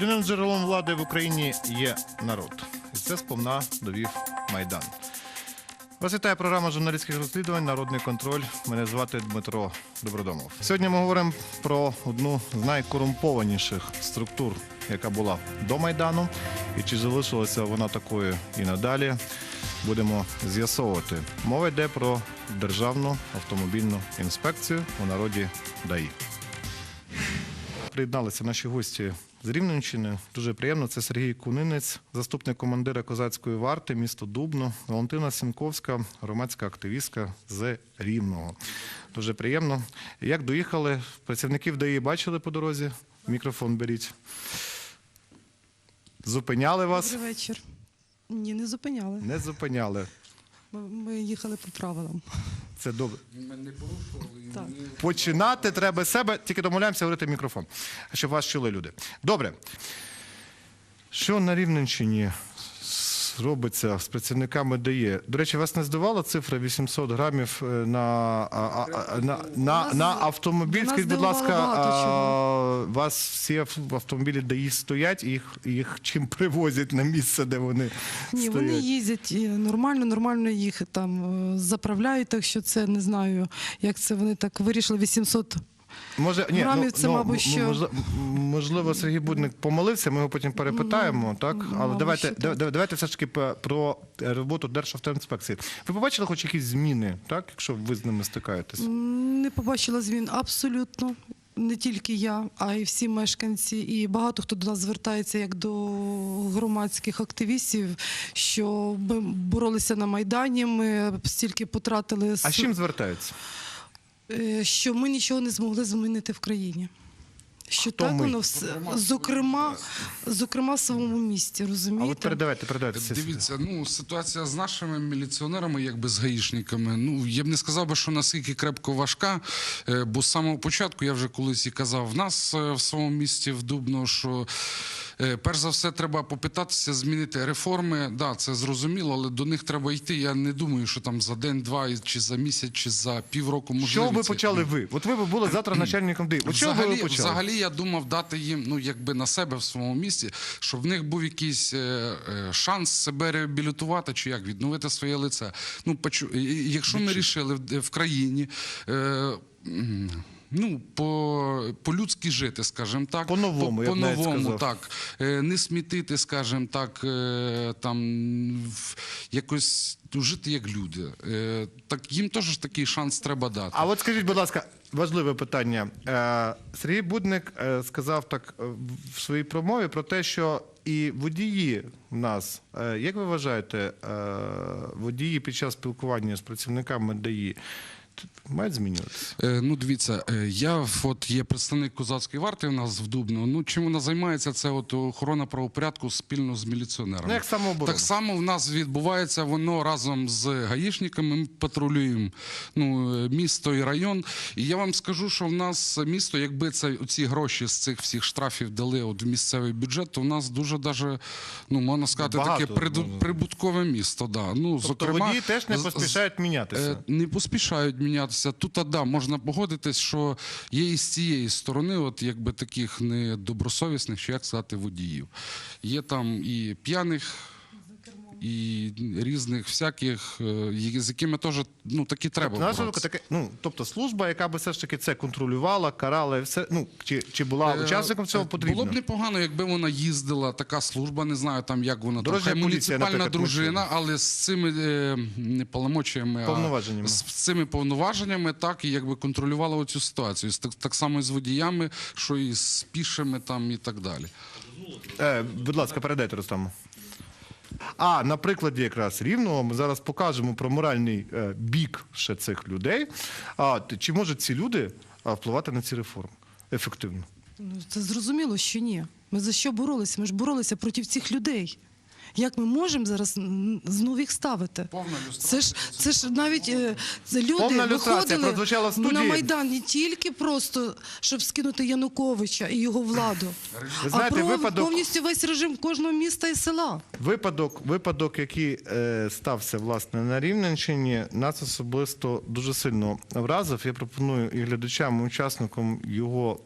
Єдиним джерелом влади в Україні є народ. І це сповна довів Майдан. Вас вітає програма журналістських розслідувань Народний контроль. Мене звати Дмитро Добродомов. Сьогодні ми говоримо про одну з найкорумпованіших структур, яка була до Майдану, і чи залишилася вона такою і надалі. Будемо з'ясовувати. Мова йде про Державну автомобільну інспекцію у народі ДАІ. Приєдналися наші гості з Рівненщини. Дуже приємно. Це Сергій Кунинець, заступник командира козацької варти, місто Дубно, Валентина Сінковська, громадська активістка з Рівного. Дуже приємно. Як доїхали? Працівників ДАІ бачили по дорозі? Мікрофон беріть. Зупиняли вас? Добрий вечір. Ні, не зупиняли. Не зупиняли. Ми, ми їхали по правилам. Це добре. Ми не порушували. і Так. ми- Починати треба з себе, тільки домовляємося говорити в мікрофон, щоб вас чули люди. Добре. Що на Рівненщині робиться з працівниками ДАЄ? До речі, вас не здивувала цифра 800 грамів е, на, а, на, на, на автомобіль? Скажіть, будь ласка, а, вас всі ав- автомобілі ДАІ стоять, і їх, їх чим привозять на місце, де вони Ні, стоять? вони їздять і нормально, нормально їх там е, заправляють, так що це не знаю, як це вони так вирішили 800. Може, ні, Грамів ну, це, ну, мабуть, що- можливо, можливо, Сергій Будник помилився, ми його потім перепитаємо, так? Але мабуть, давайте, що да- так. да- давайте все ж таки про роботу Державтоінспекції. Ви побачили хоч якісь зміни, так, якщо ви з ними стикаєтесь? М, Не побачила змін абсолютно. Не тільки я, а й всі мешканці, і багато хто до нас звертається як до громадських активістів, що ми боролися на майдані. Ми стільки потратили А з чим звертаються? Е, що ми нічого не змогли змінити в країні. Що Хто так ми? воно все, зокрема, зокрема в своєму місті, А от розумієте? передавайте, передавайте. це Дивіться, ну ситуація з нашими міліціонерами, якби з гаїшниками. Ну я б не сказав би, що наскільки крепко важка. е, Бо з самого початку я вже колись і казав в нас е, в своєму місті в Дубно, що. Е, Перш за все, треба попитатися змінити реформи. Да, це зрозуміло, але до них треба йти. Я не думаю, що там за день-два, чи за місяць, чи за півроку можливо. Що ви почали ви? От ви б були завтра начальником ДАІ. От що ви Взагалі, почали? взагалі, я думав дати їм ну якби на себе в своєму місті, щоб в них був якийсь е, е, шанс себе реабілітувати чи як відновити своє лице. Ну, почу, якщо ми рішили в, країні. Е, Ну, по, по-людськи жити, скажімо так. По-новому, я по-новому, сказав. так. Е, Не смітити, скажімо так, е, там якось жити як люди. Е, Так їм теж такий шанс треба дати. А от скажіть, будь ласка, важливе питання. Е, Сергій Будник сказав так в своїй промові про те, що і водії в нас, як ви вважаєте, водії під час спілкування з працівниками ДАІ мають змінюватися? Е, Ну, дивіться, е, я от є представник козацької варти у нас в Дубно. Ну, чим вона займається, це от охорона правопорядку спільно з міліціонерами. Ну, як самооборона. Так само в нас відбувається воно разом з гаїшниками. Ми патрулюємо ну, е, місто і район. І я вам скажу, що в нас місто, якби це ці гроші з цих всіх штрафів дали от в місцевий бюджет, то в нас дуже даже, ну можна сказати, Багато, таке приду- ну, прибуткове місто. Да. Ну, Тобто зокрема, водії теж не поспішають мінятися. Е, Не поспішають мінятися. Тут, а, да, можна погодитись, що є і з цієї сторони, от якби таких недобросовісних, чи як сказати, водіїв. Є там і п'яних. І різних всяких, е, з якими теж ну такі треба. Думку, таке, ну, тобто служба, яка би все ж таки це контролювала, карала, все, ну, чи, чи була Е, учасником цього е, потрібно? Було б непогано, якби вона їздила, така служба, не знаю там, як вона там, Дорожня хай поліція, муніципальна дружина, але з цими не полномочиями, Повноваженнями. а з цими повноваженнями, так і якби контролювала оцю ситуацію. Так, так само і з водіями, що і з пішими там і так далі. Е, будь ласка, передайте Рустаму. А на прикладі якраз рівного ми зараз покажемо про моральний е, бік ще цих людей. А чи можуть ці люди впливати на ці реформи ефективно? Ну, це зрозуміло, що ні. Ми за що боролися? Ми ж боролися проти цих людей. Як ми можемо зараз м, знову їх ставити? Це ж це ж навіть е, це люди Повна виходили на майдан не тільки просто щоб скинути Януковича і його владу, Ви знаєте, а про випадок- повністю весь режим кожного міста і села. Випадок, випадок, який е, стався власне на Рівненщині, нас особисто дуже сильно вразив. Я пропоную і глядачам, і учасникам його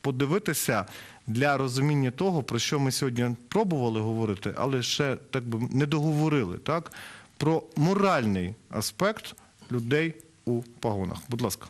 подивитися для розуміння того, про що ми сьогодні пробували говорити, але ще так би не договорили, так? Про моральний аспект людей у погонах. Будь ласка.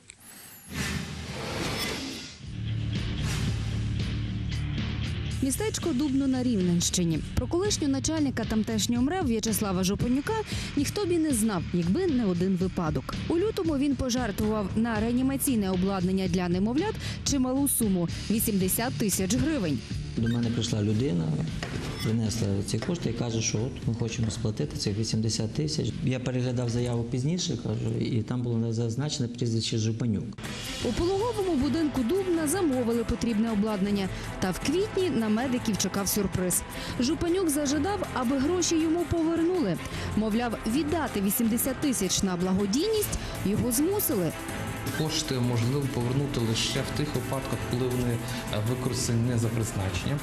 Містечко Дубно на Рівненщині. Про колишнього начальника тамтешнього МРЕВ В'ячеслава Жопонюка ніхто б і не знав, якби не один випадок. У лютому він пожертвував на реанімаційне обладнання для немовлят чималу суму 80 тисяч гривень. До мене прийшла людина, принесла ці кошти і каже, що от ми хочемо сплатити цих 80 тисяч. Я переглядав заяву пізніше, кажу, і там було зазначене прізвище Жупанюк. У пологовому будинку Дубна замовили потрібне обладнання. Та в квітні на медиків чекав сюрприз. Жупанюк зажадав, аби гроші йому повернули. Мовляв, віддати 80 тисяч на благодійність його змусили. Кошти можливо повернути лише в тих випадках, коли вони е, використані не за призначенням.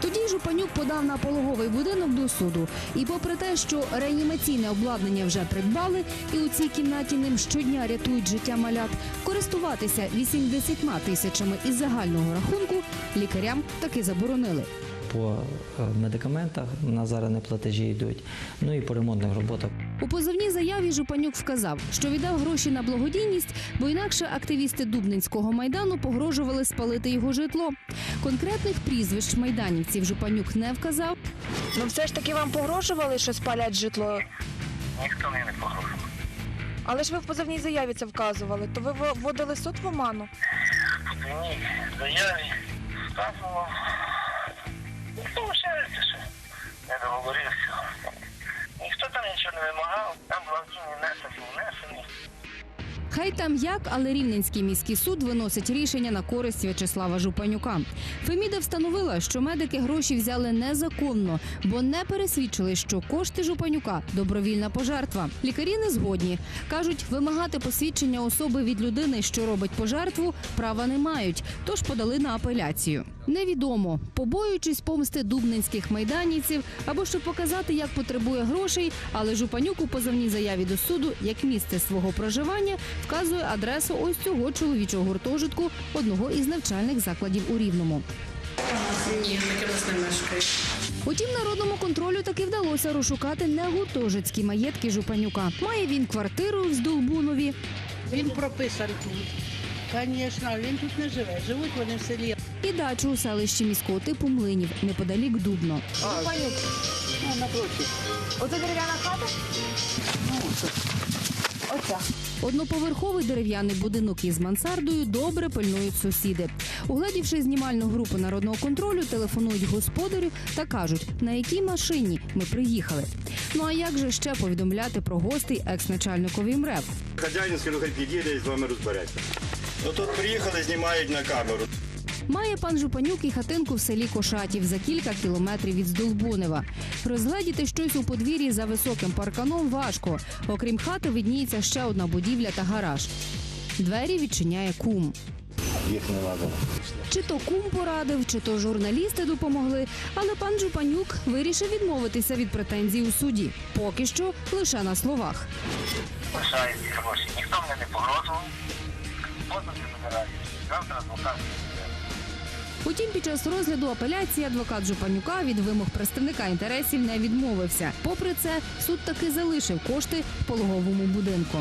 Тоді Жупанюк подав на пологовий будинок до суду. І попри те, що реанімаційне обладнання вже придбали, і у цій кімнаті ним щодня рятують життя малят, користуватися 80 тисячами із загального рахунку лікарям таки заборонили. По е, медикаментах на зараз не платежі йдуть, ну і по ремонтних роботах. У позовній заяві Жупанюк вказав, що віддав гроші на благодійність, бо інакше активісти Дубнинського майдану погрожували спалити його житло. Конкретних прізвищ майданівців Жупанюк не вказав. Ну все ж таки вам погрожували, що спалять житло. Ніхто мені не погрожував. Але ж ви в позовній заяві це вказували, то ви вводили суд в оману. Ні, в заяві сказано. Ніхто вважається, що не договорився. Ніхто там нічого не вимагав, там благодійні внесок внесені. Хай там як, але Рівненський міський суд виносить рішення на користь В'ячеслава Жупанюка. Феміда встановила, що медики гроші взяли незаконно, бо не пересвідчили, що кошти Жупанюка добровільна пожертва. Лікарі не згодні. кажуть, вимагати посвідчення особи від людини, що робить пожертву, права не мають, тож подали на апеляцію. Невідомо, побоюючись помсти дубненських майданівців або щоб показати, як потребує грошей, але Жупанюк у позовній заяві до суду як місце свого проживання вказує адресу ось цього чоловічого гуртожитку одного із навчальних закладів у Рівному. Ні, таке нас не мешкає. Утім, народному контролю таки вдалося розшукати не гуртожитські маєтки Жупанюка. Має він квартиру в Здолбунові, Він прописан тут. Звісно, він тут не живе. Живуть вони в селі. і дачу у селищі міського типу Млинів неподалік Дубно. Оце дерев'яна хата? Оця. Одноповерховий дерев'яний будинок із мансардою добре пильнують сусіди. Угледівши знімальну групу народного контролю, телефонують господарю та кажуть, на якій машині ми приїхали. Ну а як же ще повідомляти про гостей екс-начальникові МРЕВ? Хазяїн скажу, хай підійде і з вами розбереться. Ну тут приїхали, знімають на камеру. Має пан Жупанюк і хатинку в селі Кошатів за кілька кілометрів від Здолбунева. Розгледіти щось у подвір'ї за високим парканом важко. Окрім хати, видніється ще одна будівля та гараж. Двері відчиняє кум. Їх не треба. Чи то кум порадив, чи то журналісти допомогли. Але пан Жупанюк вирішив відмовитися від претензій у суді. Поки що лише на словах. Лишають ці гроші. Ніхто мені не погрожував. Завтра адвокат. Утім, під час розгляду апеляції адвокат Жупанюка від вимог представника інтересів не відмовився. Попри це, суд таки залишив кошти в пологовому будинку.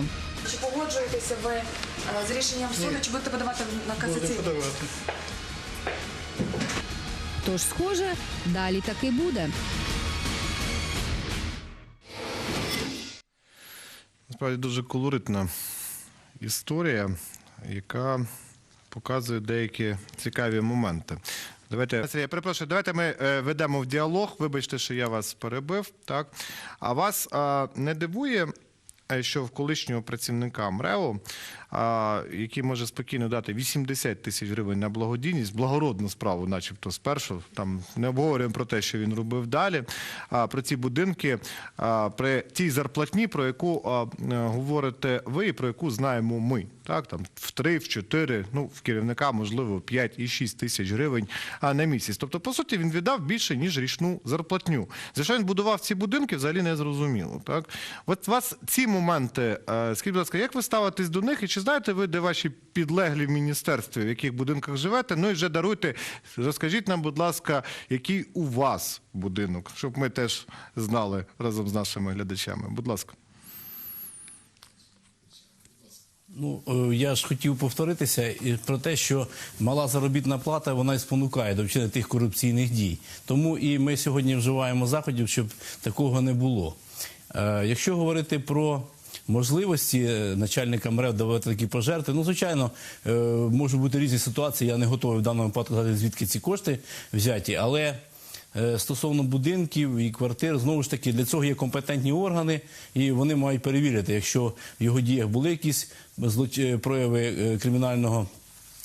Чи погоджуєтеся ви е, з рішенням суду, чи будете подавати на касаційний? Тож, схоже, далі таки буде. Насправді дуже колоритна історія, яка показує деякі цікаві моменти. Давайте Сергій, перепрошую, давайте ми е, ведемо в діалог. Вибачте, що я вас перебив. Так а вас е, не дивує, е, що в колишнього працівника МРЕО, який може спокійно дати 80 тисяч гривень на благодійність, благородну справу, начебто спершу. Там не обговорюємо про те, що він робив далі. А про ці будинки, при тій зарплатні, про яку е, говорите ви і про яку знаємо ми. так там в 3, в 4, ну в керівника, можливо, 5 і 6 тисяч гривень на місяць. Тобто, по суті, він віддав більше, ніж річну зарплатню. За що він будував ці будинки, взагалі не зрозуміло. Так? От вас ці моменти, е, скажіть, будь ласка, як ви ставитесь до них, і чи знаєте ви, де ваші підлеглі в міністерстві, в яких будинках живете? Ну і вже даруйте, розкажіть нам, будь ласка, який у вас будинок, щоб ми теж знали разом з нашими глядачами. Будь ласка. Ну, е, я ж хотів повторитися про те, що мала заробітна плата вона і спонукає до вчинення тих корупційних дій. Тому і ми сьогодні вживаємо заходів, щоб такого не було. Е, Якщо говорити про можливості начальникам начальника МРЕВ давати такі пожерти. ну звичайно, е, можуть бути різні ситуації. Я не готовий в даному випадку сказати, звідки ці кошти взяті, але. Е, Стосовно будинків і квартир, знову ж таки, для цього є компетентні органи, і вони мають перевірити, якщо в його діях були якісь е, прояви е, кримінального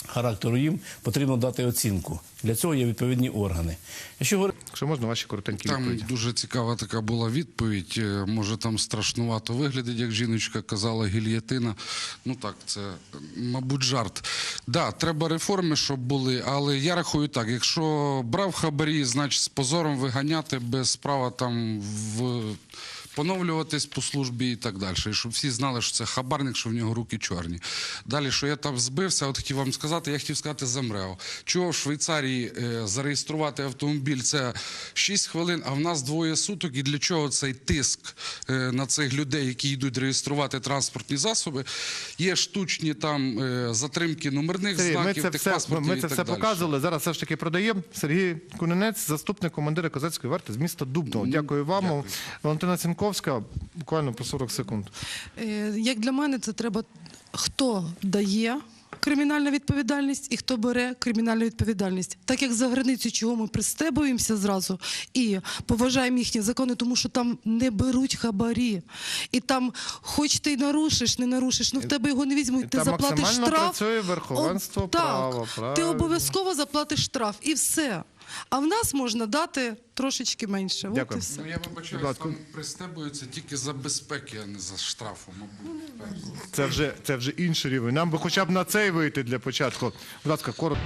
характеру, їм потрібно дати оцінку. Для цього є відповідні органи. Якщо говорити Якщо можна, ваші коротенькі Там відповіді. дуже цікава така була відповідь. Е, Може, там страшнувато виглядить, як жіночка казала, гільєтина. Ну так, це, мабуть, жарт. Да, треба реформи, щоб були, але я рахую так: якщо брав хабарі, значить з позором виганяти без права там в. Поновлюватись по службі і так далі. І щоб всі знали, що це хабарник, що в нього руки чорні. Далі, що я там збився, от хотів вам сказати, я хотів сказати за МРЕО. Чого в Швейцарії е, зареєструвати автомобіль це 6 хвилин, а в нас двоє суток. І для чого цей тиск е, на цих людей, які йдуть реєструвати транспортні засоби? Є штучні там е, затримки номерних Сергій, ми знаків, це тих все, паспортів ми і це так все далі. показували. Зараз все ж таки продаємо. Сергій Кунинець, заступник командира козацької варти з міста Дубного. Дякую вам. дякую. Валентина Цінковська, буквально по 40 секунд. Е, Як для мене, це треба хто дає кримінальну відповідальність і хто бере кримінальну відповідальність. Так як за границю, чого ми пристебуємося зразу і поважаємо їхні закони, тому що там не беруть хабарі. І там, хоч ти й нарушиш, не нарушиш, ну в тебе його не візьмуть. Ти там заплатиш штраф. працює верховенство О, права, Так, ти обов'язково заплатиш штраф і все. А в нас можна дати трошечки менше. От Дякую. і все. Ну, я вибачаюсь, Будь ласка. там пристебуються тільки за безпеки, а не за штрафу, мабуть. Це вже, це вже інший рівень. Нам би хоча б на цей вийти для початку. Будь ласка, коротко.